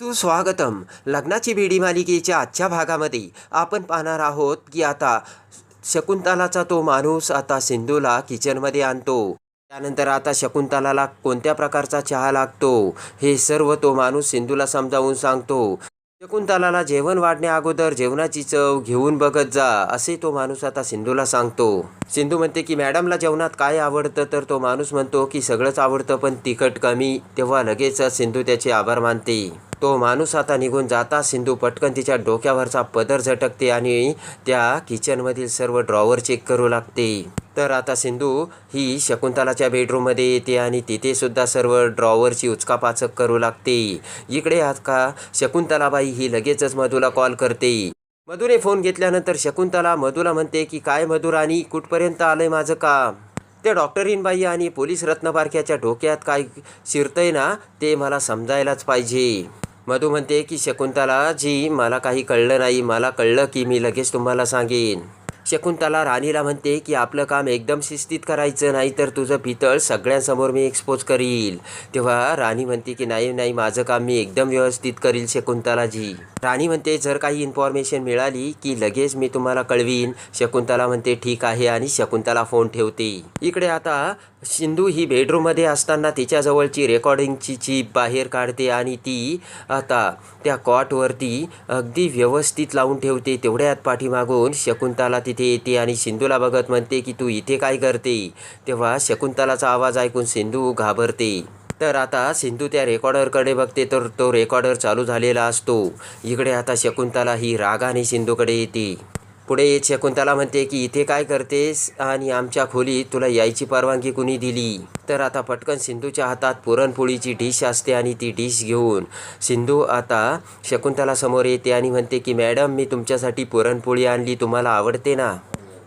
सुस्वागतम. लग्नाची बेडी मालिकेच्या आजच्या भागामध्ये आपण पाहणार आहोत की आता शकुंतलाचा तो माणूस आता सिंधूला किचनमध्ये आणतो. त्यानंतर आता शकुंतलाला कोणत्या प्रकारचा चहा लागतो हे सर्व तो माणूस सिंधूला समजावून सांगतो. शकुंतलाला जेवण वाढण्या अगोदर जेवणाची चव घेऊन बघत जा असे तो माणूस आता सिंधूला सांगतो. सिंधू म्हणते की मॅडमला जेवणात काय आवडतं? तर तो माणूस म्हणतो की सगळंच आवडतं पण तिखट कमी. तेव्हा लगेच सिंधू त्याचे आभार मानते. तो माणूस आता निघून जाता. सिंधू पटकन तिच्या डोक्यावरचा पदर झटकते आणि त्या किचनमधील सर्व ड्रॉवर चेक करू लागते. तर आता सिंधू ही शकुंतलाच्या बेडरूममध्ये येते आणि तिथे सुद्धा सर्व ड्रॉवरची उचकापाचक करू लागते. इकडे आज का शकुंतलाबाई ही लगेचच मधूला कॉल करते. मधुने फोन घेतल्यानंतर शकुंतला मधुला म्हणते की काय मधुराणी कुठपर्यंत आलंय माझं काम? त्या डॉक्टरीनबाई आणि पोलीस रत्नबारख्याच्या डोक्यात काय शिरतंय ना ते मला समजायलाच पाहिजे. मधू म्हणते की शकुंतला जी मला काही कळलं नाही. मला कळलं की मी लगेच तुम्हाला सांगेन. शकुंतला राणीला म्हणते की आपलं काम एकदम शिस्तीत करायचं नाही तर तुझं पितळ सगळ्यांसमोर मी एक्सपोज करील. तेव्हा राणी म्हणते की नाही नाही माझं काम मी एकदम व्यवस्थित करील शकुंतलाजी. राणी म्हणते जर काही इन्फॉर्मेशन मिळाली की लगेच मी तुम्हाला कळवीन. शकुंतला म्हणते ठीक आहे आणि शकुंतला फोन ठेवते. इकडे आता सिंधू ही बेडरूममध्ये असताना तिच्याजवळची रेकॉर्डिंगची चीप बाहेर काढते आणि ती आता त्या कॉटवरती अगदी व्यवस्थित लावून ठेवते. तेवढ्यात पाठीमागून शकुंतला तिथे येते आणि सिंधूला बघत म्हणते की तू इथे काय करते? तेव्हा शकुंतलाचा आवाज ऐकून सिंधू घाबरते. तर आता सिंधू त्या रेकॉर्डरकडे बघते तर तो रेकॉर्डर चालू झालेला असतो. इकडे आता शकुंतला ही रागाने सिंधूकडे येते. पुढे शकुंतला म्हणते की इथे काय करतेस? आणि आमच्या खोलीत तुला यायची परवानगी कुणी दिली? तर आता पटकन सिंधूच्या हातात पुरणपोळीची डिश असते आणि ती डिश घेऊन सिंधू आता शकुंतला समोर येते आणि म्हणते की मॅडम मी तुमच्यासाठी पुरणपोळी आणली. तुम्हाला आवडते ना?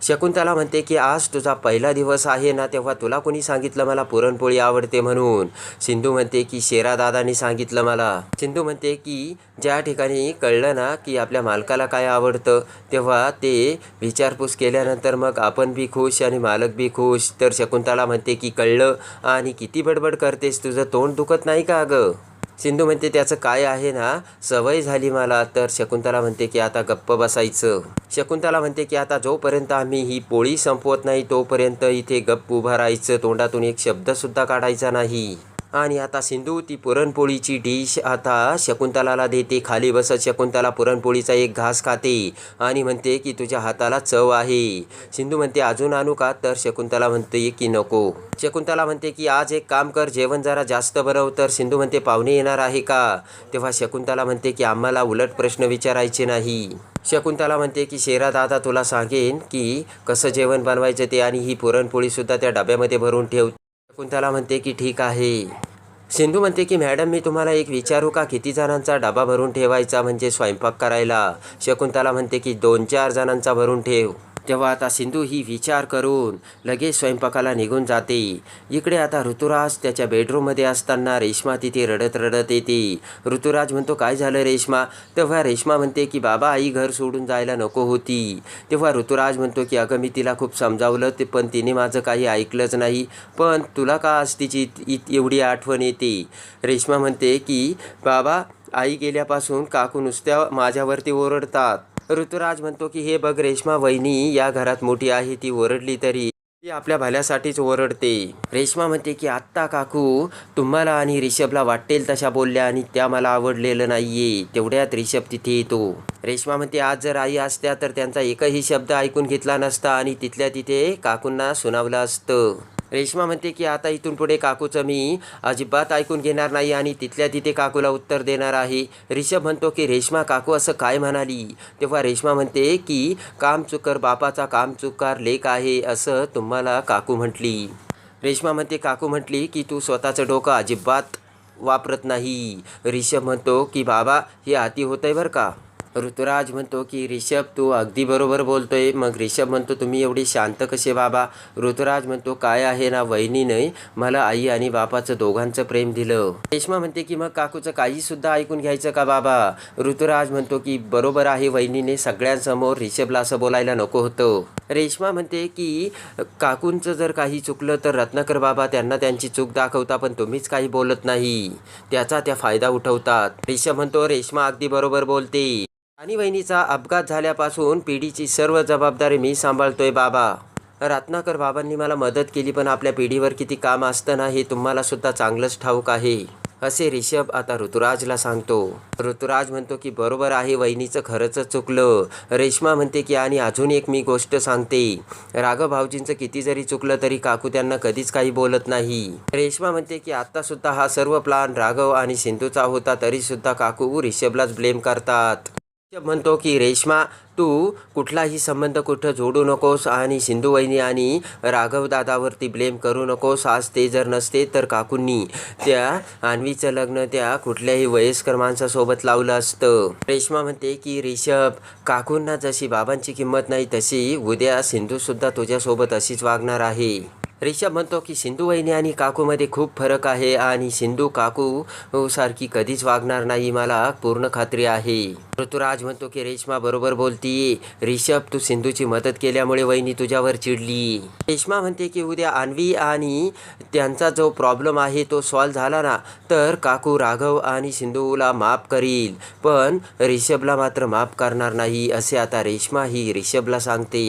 शकुंतला म्हणते की आज तुझा पहिला दिवस आहे ना तेव्हा तुला कोणी सांगितलं मला पुरणपोळी आवडते म्हणून? सिंधू म्हणते की शेरादादानी सांगितलं मला. सिंधू म्हणते की ज्या ठिकाणी कळलं ना की आपल्या मालकाला काय आवडतं तेव्हा ते विचारपूस केल्यानंतर मग आपण बी खुश आणि मालक बी खुश. तर शकुंतला म्हणते की कळलं आणि किती बडबड करतेस तुझं तोंड दुखत नाही का अगं सिंधू म्हणते त्याचं काय आहे ना? सवय झाली मला. तर शकुंतला म्हणते की आता गप्प बसायचं. शकुंतला म्हणते की आता जोपर्यंत आम्ही ही पोळी संपवत नाही तोपर्यंत इथे गप्प उभा राहायचं. तोंडातून एक शब्दसुद्धा काढायचा नाही. आणि आता सिंधू ती पुरणपोळीची डिश आता शकुंतलाला देते. खाली बसत शकुंतला पुरणपोळीचा एक घास खाते आणि म्हणते की तुझ्या हाताला चव आहे. सिंधू म्हणते अजून आणू का? तर शकुंतला म्हणते की नको. शकुंतला म्हणते की आज एक काम कर जेवण जरा जास्त बरव तर सिंधू म्हणते पाहुणे येणार आहे का? तेव्हा शकुंतला म्हणते की आम्हाला उलट प्रश्न विचारायचे नाही. शकुंतला म्हणते की शेरा दादा तुला सांगेन की कसं जेवण बनवायचं ते आणि ही पुरणपोळीसुद्धा त्या डब्यामध्ये भरून ठेव शकुंतला म्हणते की ठीक आहे. सिंधू म्हणते की मॅडम मी तुम्हाला एक विचारू का? किती जणांचा डबा भरून ठेवायचा म्हणजे स्वयंपाक करायला? शकुंतला म्हणते की दोन चार जणांचा भरून ठेव. तेव्हा आता सिंधू ही विचार करून लगेच स्वयंपाकाला निघून जाते. इकडे आता ऋतुराज त्याच्या बेडरूममध्ये असताना रेश्मा तिथे रडत रडत येते. ऋतुराज म्हणतो काय झालं रेश्मा? तेव्हा रेश्मा म्हणते की बाबा आई घर सोडून जायला नको होती. तेव्हा ऋतुराज म्हणतो की अगं मी तिला खूप समजावलं ते पण तिने माझं काही ऐकलंच नाही. पण तुला का आज तिची इत एवढी आठवण येते? रेश्मा म्हणते की बाबा आई गेल्यापासून काकू नुसत्या माझ्यावरती ओरडतात. ऋतुराज म्हणतो की हे बघ रेश्मा वहिनी या घरात मोठी आहे ती ओरडली तरी ती आपल्या भल्यासाठीच ओरडते. रेश्मा म्हणते की आत्ता काकू तुम्हाला आणि रिषभला वाटेल तशा बोलल्या आणि त्या मला आवडलेलं नाहीये. तेवढ्यात रिषभ तिथे येतो. रेश्मा म्हणते आज जर आई असत्या तर त्यांचा एकही शब्द ऐकून घेतला नसता आणि तिथल्या तिथे काकूंना सुनावलं असतं. रेश्मा म्हणते की आता इथून पुढे काकूचं मी अजिबात ऐकून घेणार नाही आणि तिथल्या तिथे काकूला उत्तर देणार आहे. रिषभ म्हणतो की रेश्मा काकू असं काय म्हणाली? तेव्हा रेश्मा म्हणते की काम चुकर बापाचा काम चुकार लेख आहे असं तुम्हाला काकू म्हटली. रेश्मा म्हणते काकू म्हटली की तू स्वतःचं डोकं अजिबात वापरत नाही. रिषभ म्हणतो की बाबा हे आती होतंय बरं का? ऋतुराज म्हणतो की रिषभ तू अगदी बरोबर बोलतोय. मग रिषभ म्हणतो तुम्ही एवढी शांत कसे बाबा? ऋतुराज म्हणतो काय आहे ना वहिनीने मला आई आणि बापाचं दोघांचं प्रेम दिलं. रेश्मा म्हणते की मग काकूचं काही सुद्धा ऐकून घ्यायचं का बाबा? ऋतुराज म्हणतो की बरोबर आहे वहिनीने सगळ्यांसमोर रिषभला असं बोलायला नको होतं. रेश्मा म्हणते की काकूंचं जर काही चुकलं तर रत्नाकर बाबा त्यांना त्यांची चूक दाखवता पण तुम्हीच काही बोलत नाही. त्याचा त्या फायदा उठवतात. रिषभ म्हणतो रेश्मा अगदी बरोबर बोलते. आणि वहिनीचा अपघात झाल्यापासून पिढीची सर्व जबाबदारी मी सांभाळतोय बाबा. रत्नाकर बाबांनी मला मदत केली पण आपल्या पिढीवर किती काम असतं ना हे तुम्हाला सुद्धा चांगलंच ठाऊक आहे असे रिषभ आता ऋतुराजला सांगतो. ऋतुराज म्हणतो की बरोबर आहे वहिनीचं खरंच चुकलं. रेश्मा म्हणते की आणि अजून एक मी गोष्ट सांगते. राघव भाऊजींचं किती जरी चुकलं तरी काकू त्यांना कधीच काही बोलत नाही. रेश्मा म्हणते की आता सुद्धा हा सर्व प्लान राघव आणि सिंधूचा होता तरी सुद्धा काकू रिषभलाच ब्लेम करतात. म्हणतो की रेश्मा तू कुठलाही संबंध कुठं जोडू नकोस आणि सिंधुवहिनी आणि राघवदादावरती ब्लेम करू नकोस. आज ते जर नसते तर काकूंनी त्या अन्वीचं लग्न त्या कुठल्याही वयस्कर माणसासोबत लावलं असतं. रेश्मा म्हणते की रिषभ काकूंना जशी बाबांची किंमत नाही तशी उद्या सिंधूसुद्धा तुझ्यासोबत अशीच वागणार आहे. रिषभ म्हणतो की सिंधू वहिनी आणि काकूमध्ये खूप फरक आहे आणि सिंधू काकू सारखी कधीच वागणार नाही मला पूर्ण खात्री आहे. ऋतुराज म्हणतो की रेश्मा बरोबर बोलतीये रिषभ तू सिंधूची मदत केल्यामुळे वहिनी तुझ्यावर चिडली. रेश्मा म्हणते की उद्या आणवी आणि त्यांचा जो प्रॉब्लेम आहे तो सॉल्व्ह झाला ना तर काकू राघव आणि सिंधूला माफ करील. पण रिषभला मात्र माफ करणार नाही असे आता रेश्मा ही रिषभला सांगते.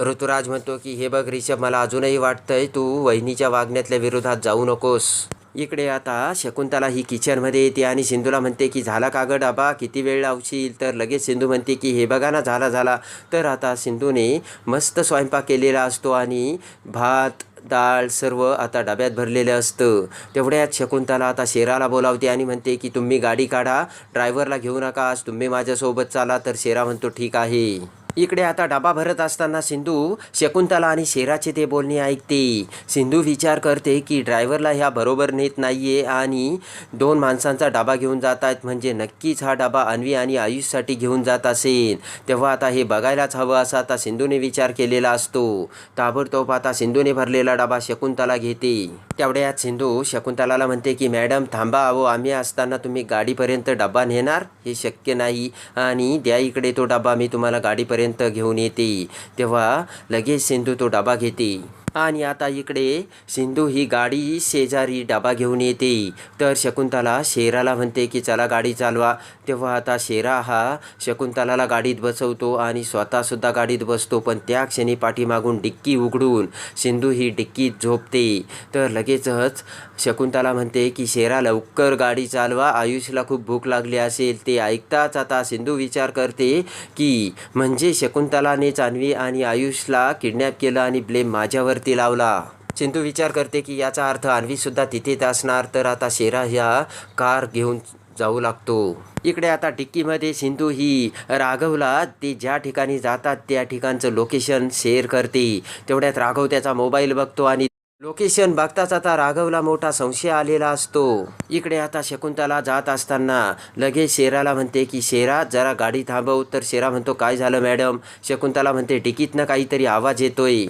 ऋतुराज म्हणतो की हे बघ रिषभ मला अजूनही वाटतंय तू वहिनीच्या वागण्यातल्या विरोधात जाऊ नकोस. इकडे आता शकुंतला ही किचनमध्ये येते आणि सिंधूला म्हणते की झाला का गं डबा? किती वेळ लावशील? तर लगेच सिंधू म्हणते की हे बघा ना झाला झाला. तर आता सिंधूने मस्त स्वयंपाक केलेला असतो आणि भात डाळ सर्व आता डब्यात भरलेलं असतं. तेवढ्यात शकुंतला आता शेराला बोलावते आणि म्हणते की तुम्ही गाडी काढा ड्रायव्हरला घेऊ नका आज तुम्ही माझ्यासोबत चाला. तर शेरा म्हणतो ठीक आहे. इकडे आता डबा भरत असताना सिंधू शकुंतला आणि शेराचे ते बोलणे ऐकते. सिंधू विचार करते की ड्रायव्हरला ह्या बरोबर नेत नाहीये आणि दोन माणसांचा डबा घेऊन जात आहेत म्हणजे नक्कीच हा डबा अन्वी आणि आयुषसाठी घेऊन जात असेल. तेव्हा आता हे बघायलाच हवं असा आता सिंधूने विचार केलेला असतो. ताबडतोब आता सिंधूने भरलेला डबा शकुंतला घेते. तेवढ्यात सिंधू शकुंतलाला म्हणते की मॅडम थांबा अहो आम्ही असताना तुम्ही गाडीपर्यंत डबा नेणार? हे शक्य नाही आणि द्या इकडे तो डबा मी तुम्हाला गाडीपर्यंत पर्यंत घेऊन येते. तेव्हा लगेच सिंधू तो डबा घेते. आणि आता इकडे सिंधू ही गाडी शेजारी डबा घेऊन येते. तर शकुंतला शेराला म्हणते की चला गाडी चालवा. तेव्हा आता शेरा हा शकुंतलाला गाडीत बसवतो आणि स्वतःसुद्धा गाडीत बसतो पण त्या क्षणी पाठीमागून डिक्की उघडून सिंधू ही डिक्कीत झोपते. तर लगेचच शकुंतला म्हणते की शेरा लवकर गाडी चालवा. आयुषला खूप भूक लागली असेल. ते ऐकताच आता सिंधू विचार करते की म्हणजे शकुंतलाने जान्हवी आणि आयुषला किडनॅप केलं आणि ब्लेम माझ्यावर माझ्यावरती लावला. सिंधू विचार करते की याचा अर्थ आणवीसुद्धा तिथेच असणार तर आता शेरा ह्या कार घेऊन जाऊ लागतो. इकडे आता टिक्कीमध्ये सिंधू ही राघवला ते ज्या ठिकाणी जातात त्या ठिकाणचं लोकेशन शेअर करते. तेवढ्यात राघव त्याचा मोबाईल बघतो आणि लोकेशन बघताच आता राघवला मोठा संशय आलेला असतो. इकडे आता शकुंतला जात असताना लगेच शेराला म्हणते की शेरा जरा गाडी थांबव. तर शेरा म्हणतो काय झालं मॅडम? शकुंतला म्हणते टिकीतनं काहीतरी आवाज येतोय.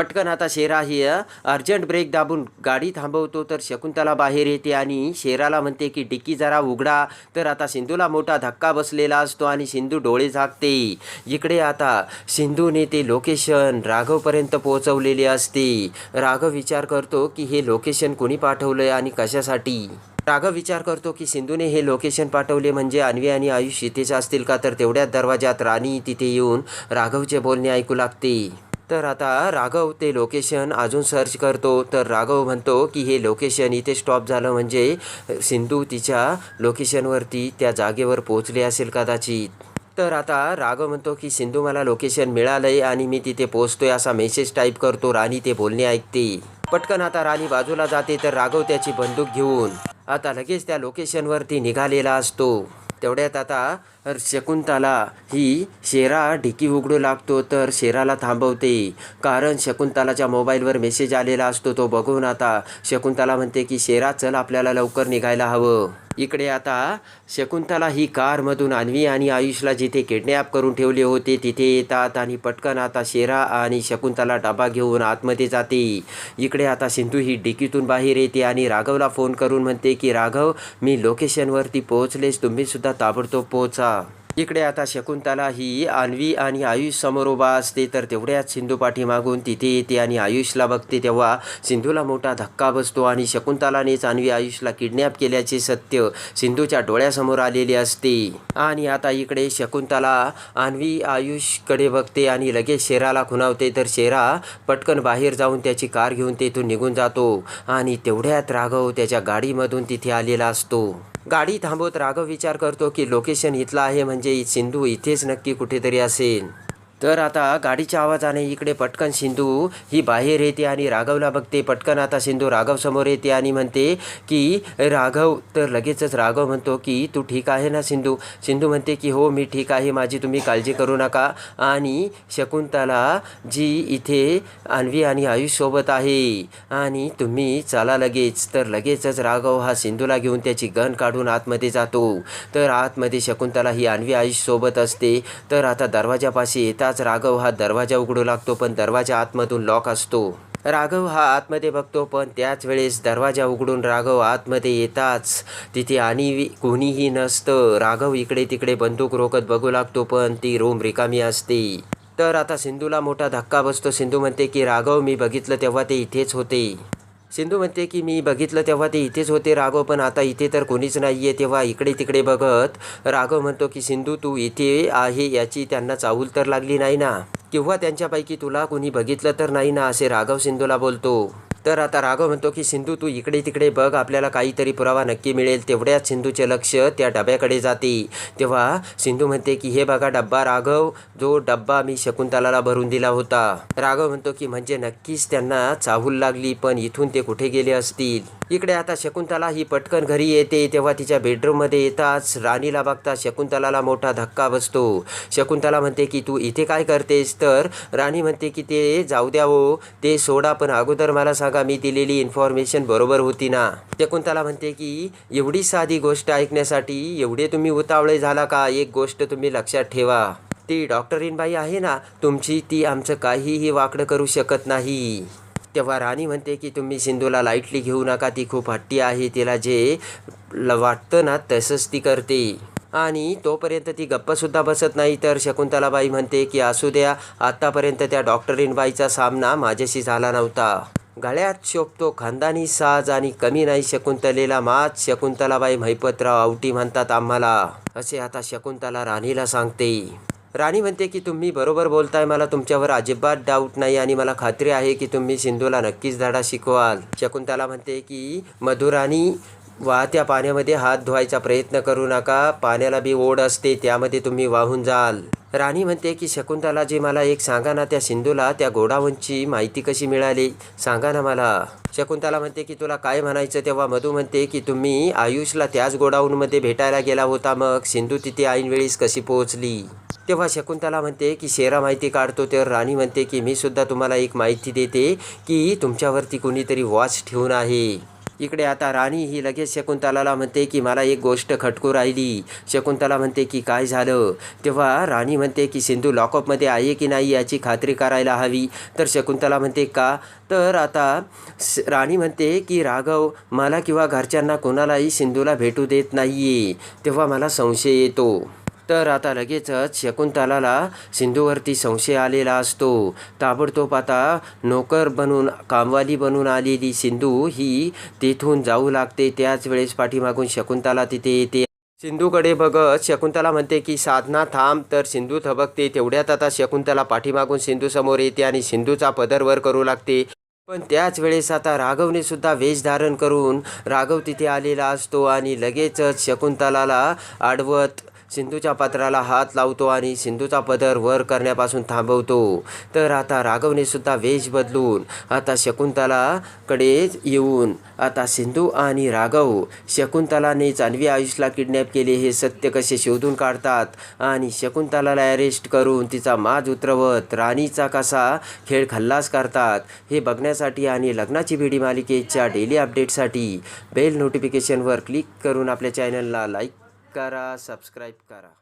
पटकन आता शेरा ही अर्जंट ब्रेक दाबून गाडी थांबवतो. तर शकुंतला बाहेर येते आणि शेराला म्हणते की डिक्की जरा उघडा. तर आता सिंधूला मोठा धक्का बसलेला असतो आणि सिंधू डोळे झाकते. इकडे आता सिंधूने ते लोकेशन राघवपर्यंत पोहोचवलेले असते. राघव विचार करतो की हे लोकेशन कोणी आहे आणि कशासाठी? राघव विचार करतो की सिंधूने हे लोकेशन पाठवले म्हणजे अन्वी आणि आयुष इथेच असतील का? तर तेवढ्याच दरवाजात राणी तिथे येऊन राघवचे बोलणे ऐकू लागते. तर आता राघव ते लोकेशन अजून सर्च करतो. तर राघव म्हणतो की हे लोकेशन इथे स्टॉप झालं म्हणजे सिंधू तिच्या लोकेशनवरती त्या जागेवर पोहोचली असेल कदाचित. तर आता राघव म्हणतो की सिंधू मला लोकेशन मिळालंय आणि मी तिथे पोहोचतोय असा मेसेज टाईप करतो. राणी ते बोलणे ऐकते. पटकन आता राणी बाजूला जाते तर राघव त्याची बंदूक घेऊन आता लगेच त्या लोकेशनवरती निघालेला असतो. तेवढ्यात आता शकुंतला ही शेरा ढिकी उघडू लागतो तर शेराला थांबवते. कारण शकुंतलाच्या मोबाईलवर मेसेज आलेला असतो तो बघून आता शकुंतला म्हणते की शेरा चल आपल्याला लवकर निघायला हवं. इकडे आता शकुंतला ही कारमधून अन्वी आणि आयुषला जिथे किडनॅप करून ठेवले होते तिथे येतात आणि पटकन आता शेरा आणि शकुंतला डबा घेऊन आतमध्ये जाते. इकडे आता सिंधू ही डिकीतून बाहेर येते आणि राघवला फोन करून म्हणते की राघव मी लोकेशनवरती पोहोचलेस तुम्हीसुद्धा ताबडतोब पोहोचा. इकडे आता शकुंतला ही अन्वी आणि आयुष समोर उभा असते तर तेवढ्याच सिंधू पाठीमागून तिथे येते आणि आयुषला बघते. तेव्हा सिंधूला मोठा धक्का बसतो आणि शकुंतलानेच अन्वी आयुषला किडनॅप केल्याचे सत्य सिंधूच्या डोळ्यासमोर आलेले असते. आणि आता इकडे शकुंतला अन्वी आयुषकडे बघते आणि लगेच शेराला खुणावते तर शेरा पटकन बाहेर जाऊन त्याची कार घेऊन तेथून निघून जातो आणि तेवढ्यात राघव त्याच्या गाडीमधून तिथे आलेला असतो. गाडी थांबवत राघव विचार करतो की लोकेशन इथलं आहे म्हणजे सिंधू इथेच नक्की कुठेतरी असेल. तर आता गाडीच्या आवाजाने इकडे पटकन सिंधू ही बाहेर येते आणि राघवला बघते. पटकन आता सिंधू राघव समोर येते आणि म्हणते की राघव तर लगेचच राघव म्हणतो की तू ठीक आहे ना सिंधू? सिंधू म्हणते की हो मी ठीक आहे. माझी तुम्ही काळजी करू नका. आणि शकुंतला जी इथे अन्वी आणि आयुषसोबत आहे आणि तुम्ही चला लगेच. तर लगेचच राघव हा सिंधूला घेऊन त्याची गन काढून आतमध्ये जातो. तर आतमध्ये शकुंतला ही अन्वी आयुषसोबत असते. तर आता दरवाजापाशी येतात येताच राघव हा दरवाजा उघडू लागतो पण दरवाजा आतमधून लॉक असतो. राघव हा आतमध्ये बघतो पण त्याच वेळेस दरवाजा उघडून राघव आतमध्ये येताच तिथे आणि कोणीही नसतं. राघव इकडे तिकडे बंदूक रोखत बघू लागतो पण ती रूम रिकामी असते. तर आता सिंधूला मोठा धक्का बसतो. सिंधू म्हणते की राघव मी बघितलं तेव्हा ते इथेच होते. सिंधू म्हणते की मी बघितलं तेव्हा ते इथेच होते राघव पण आता इथे तर कोणीच नाही आहे तेव्हा इकडे तिकडे बघत राघव म्हणतो की सिंधू तू इथे आहे याची त्यांना चावूल तर लागली नाही ना? किंवा त्यांच्यापैकी तुला कोणी बघितलं तर नाही ना? असे राघव सिंधूला बोलतो. तर आता राघव म्हणतो की सिंधू तू इकडे तिकडे बघ आपल्याला काहीतरी पुरावा नक्की मिळेल. तेवढ्याच सिंधूचे लक्ष त्या डब्याकडे जाते. तेव्हा सिंधू म्हणते की हे बघा डब्बा राघव जो डब्बा मी शकुंतलाला भरून दिला होता. राघव म्हणतो की म्हणजे नक्कीच त्यांना चाहूल लागली पण इथून ते कुठे गेले असतील? इकडे आता शकुंतला ही पटकन घरी येते तेव्हा तिच्या बेडरूममध्ये येताच राणीला बघता शकुंतलाला मोठा धक्का बसतो. शकुंतला म्हणते की तू इथे काय करतेस? तर राणी म्हणते की ते जाऊ द्या हो ते सोडा पण अगोदर मला सांगा मी दिलेली इन्फॉर्मेशन बरोबर होती ना? शकुंतला म्हणते की एवढी साधी गोष्ट ऐकण्यासाठी एवढे तुम्ही उतावळे झाला का? एक गोष्ट तुम्ही लक्षात ठेवा. ती डॉक्टरीनबाई आहे ना तुमची ती आमचं काहीही वाकडं करू शकत नाही. तेव्हा राणी म्हणते की तुम्ही सिंधूला लाईटली घेऊ नका ती खूप हट्टी आहे तिला जे ल वाटतं ना तसंच ती करते. आणि तोपर्यंत ती गप्पसुद्धा बसत नाही. तर शकुंतलाबाई म्हणते की असू द्या आत्तापर्यंत त्या डॉक्टरीनबाईचा सामना माझ्याशी झाला नव्हता. गळ्यात शोभतो खानदानी साज आणि कमी नाही शकुंतलेला मात शकुंतलाबाई महिपतराव आवटी म्हणतात आम्हाला. असे आता शकुंतला राणीला सांगते. राणी म्हणते की तुम्ही बरोबर बोलताय. मला तुमच्यावर अजिबात डाऊट नाही आणि मला खात्री आहे की तुम्ही सिंधूला नक्कीच धडा शिकवाल. शकुंतला म्हणते की मधुराणी वाहत्या पाण्यामध्ये हात धुवायचा प्रयत्न करू नका. पाण्याला बी ओढ असते त्यामध्ये तुम्ही वाहून जाल. राणी म्हणते की शकुंतला जे मला एक सांगा ना त्या सिंधूला त्या गोडाऊनची माहिती कशी मिळाली? सांगा ना मला. शकुंतला म्हणते की तुला काय म्हणायचं? तेव्हा मधू म्हणते की तुम्ही आयुषला त्याच गोडाऊनमध्ये भेटायला गेला होता मग सिंधू तिथे ऐनवेळीस कशी पोहोचली? तेव्हा शकुंतला म्हणते की शेरा माहिती काढतो तर राणी म्हणते की मी सुद्धा तुम्हाला एक माहिती देते की तुमच्यावरती कोणीतरी वॉच ठेवून आहे. इकडे आता राणी ही लगेच शकुंतलाला म्हणते की मला एक गोष्ट खटकू राहिली. शकुंतला म्हणते की काय झालं? तेव्हा राणी म्हणते की सिंधू लॉकअपमध्ये आहे की नाही याची खात्री करायला हवी. तर शकुंतला म्हणते का? तर आता स- राणी म्हणते की राघव मला किंवा घरच्यांना कोणालाही सिंधूला भेटू देत नाही तेव्हा मला संशय येतो. तर आता लगेचच शकुंतलाला सिंधूवरती संशय आलेला असतो. ताबडतोब आता नोकर बनून कामवाली बनून आलेली सिंधू ही तिथून जाऊ लागते. त्याच वेळेस पाठीमागून शकुंतला तिथे येते. सिंधूकडे बघत शकुंतला म्हणते की साधना थांब तर सिंधू थबकते. तेवढ्यात आता शकुंतला पाठीमागून सिंधू समोर येते आणि सिंधूचा पदरवर करू लागते. पण त्याच वेळेस आता राघवने सुद्धा वेश धारण करून राघव तिथे आलेला असतो आणि लगेचच शकुंतलाला आडवत सिंधूच्या पात्राला हात लावतो आणि सिंधूचा पदर वर करण्यापासून थांबवतो. तर आता राघवने सुद्धा वेश बदलून आता शकुंतलाकडे येऊन आता सिंधू आणि राघव शकुंतलाने जानवी आयुषला किडनॅप केले हे सत्य कसे शोधून काढतात? आणि शकुंतलाला अरेस्ट करून तिचा माज उतरवत राणीचा कसा खेळ खल्लास करतात? हे बघण्यासाठी आणि लग्नाची भेडी मालिकेच्या डेली अपडेटसाठी बेल नोटिफिकेशनवर क्लिक करून आपल्या चॅनलला लाईक करा सबस्क्राईब करा.